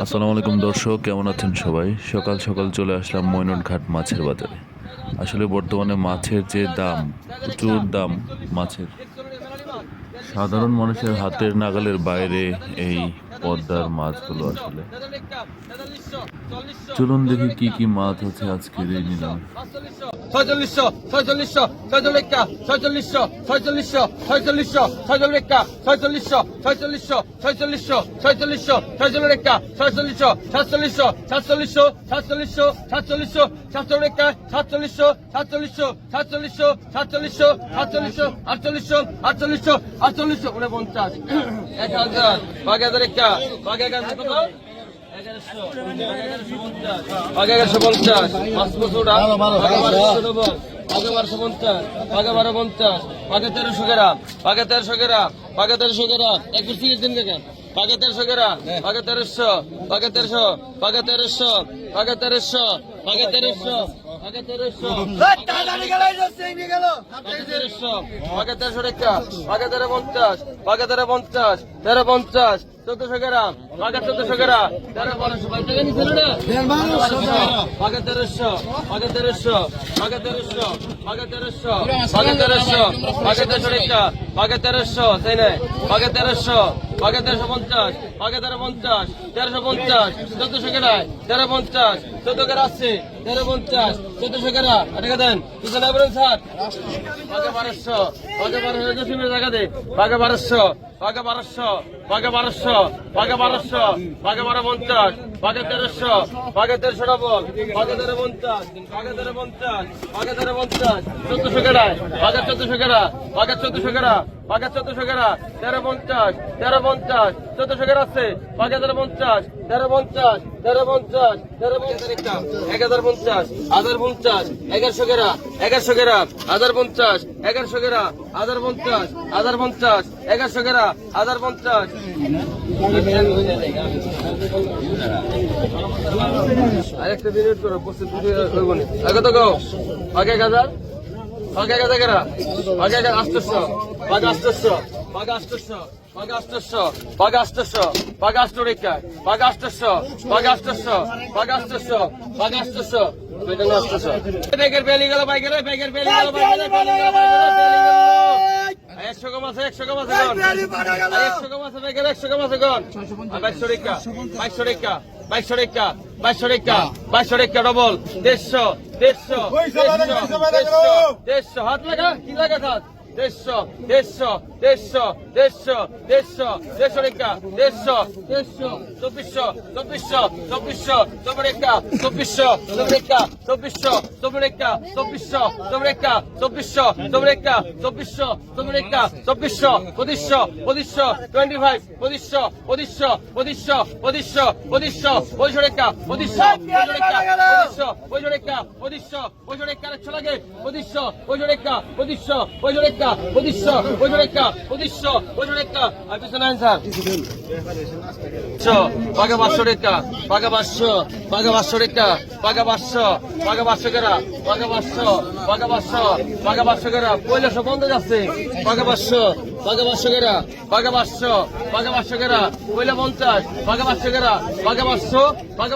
আসসালামু আলাইকুম দর্শক, কেমন আছেন সবাই? সকাল সকাল চলে আসলাম মৈনট ঘাট মাছের বাজারে। আসলে বর্তমানে মাছের যে দাম, প্রচুর দাম মাছের। সাধারণ মানুষের হাতের নাগালের বাইরে এই পদ্মার মাছগুলো আসলে চলুন দেখি কি কি মাছ আছে আজকের এই নিলাম ছয়চল্লিশশো ছয়চল্লিশশো ছয়চল্লিশা ছয়চল্লিশশো ছয়চল্লিশশো ছয়চল্লিশশো ছয়চল্লিশা ছয়চল্লিশশো ছয়চল্লিশশো ছয়চল্লিশশো ছয়চল্লিশশো ছয়চল্লিশা ছয়চল্লিশশো সাতচল্লিশশো সাতচল্লিশশো সাতচল্লিশশো সাতচল্লিশশো সাতচল্লিশা সাতচল্লিশশো সাতচল্লিশশো সাতচল্লিশশো সাতচল্লিশশো সাতচল্লিশশো আটচল্লিশশো আটচল্লিশশো আটচল্লিশশো উনে পঞ্চাশ এক হাজার বাঘ হাজার একটা পঞ্চাশ বছর পঞ্চাশ বারো পঞ্চাশ তেরোশো তেরোশো তেরোশো তেরোশো তেরোশো পঞ্চাশ তেরো পঞ্চাশ তেরো পঞ্চাশ চোদ্দশো গ্রাম আগে চোদ্দশো গ্রাম। তেরো বারোশো বাইশ টাকা। না তেরোশো আগে তেরোশো আগে তেরোশো আগে তেরোশো আগে তেরোশো আগে তেরোশো রেখা আগে তেরোশো তাই না? তেরোশো আগে তেরোশো পঞ্চাশ আগে তেরো পঞ্চাশ তেরোশো পঞ্চাশ চোদ্দশো গ্রাম তেরো পঞ্চাশ চোদ্দ গ্রাম তেরো পঞ্চাশ চোদ্দশো গ্রাম টাকা দেন। পিছনে বলেন স্যার? আগে বারোশো আগে বারোশো টাকা দে। বারোশো বাঘে বারোশো বাঘে বারোশো বাঘে বারোশো বাঘে বারো পঞ্চাশ। তেরোশো আগে তেরোশো পঞ্চাশ তেরো পঞ্চাশ তেরো পঞ্চাশ কেড়া তেরো পঞ্চাশ তেরো পঞ্চাশ, চোদ্দশো আছে পঞ্চাশ, তেরো পঞ্চাশ তেরো পঞ্চাশ তেরো পঞ্চাশ হাজার পঞ্চাশ হাজার পঞ্চাশ কেরা হাজার পঞ্চাশ, এগারোশো কেরা হাজার পঞ্চাশ হাজার পঞ্চাশ, এগারোশো কেরা হাজার পঞ্চাশ। আরেকটা মিনিট করো পঁচিশ আগে তো গাও আগে গাজার আগে গাজা কেরা আগে আসতেছ আগে আসতেছ আগে আসতেছ Pagastesso, pagastesso, pagastorica, pagastesso, pagastesso, pagastesso, pagastesso, pagastesso. Beggar belly gala, beggar, beggar belly gala, beggar belly gala, beggar belly gala. একশো কম আছে একশো কম আছে একশো কম আছে ব্যাগের একশো কম আছে গন বাইশশো রেখা বাইশশো রেখা বাইশশো রেখা বাইশশো রেখা বাইশশো রেখা ডবল দেড়শো দেড়শো দেড়শো দেড়শো দেড়শো হাত লাগা কি লাগা হাত? দেড়শো দেড়শো দেড়শো দেড়শো দেড়শো দেড়শো রেখা, দেড়শো দেড়শো, চব্বিশশো চব্বিশশো চব্বিশশো চব্বিরেখা চব্বিশশো চব্বিরেখা চব্বিশশো চব্বিরেখা চব্বিশশো চব্বিরেখা চব্বিশশো চব্বিরেখা চব্বিশশো চব্বিরেখা চব্বিশশো, পঁচিশশো পঁচিশশো টোয়েন্টি ফাইভ পঁচিশশো পঁচিশশো পঁচিশশো পঁচিশশো পঁচিশশো পঁচিশশো রেখা, পঁচিশশো পঁচিশশো পঁচিশশো রেখা, পঁচিশশো পঁচিশশো রেখা একশো লাগে, পঁচিশশো পঁচিশশো রেখা, পঁচিশশো পঁচিশশো রেখা একটা উদ্দেশ্য ওজন একটা উদ্দেশ্য ওজন একটা আর পিছনে আনসার পাগা পাঁচশো একটা পাগা পাঁচশো পাগা পাঁচশো একটা পাগা পাঁচশো পাগা পাঁচশো কেরা পাগা পাঁচশো পাগা পাঁচশো পাগা পাঁচশো কেরা। পয়লাশো বন্ধ যাচ্ছে। পাগা পাঁচশো পাগা পাঁচশো কেরা পাগা পাঁচশো পাগা পাঁচশো কেরা। পয়লা পঞ্চাশ পাগা পাঁচশো কেরা পাগা পাঁচশো পাগা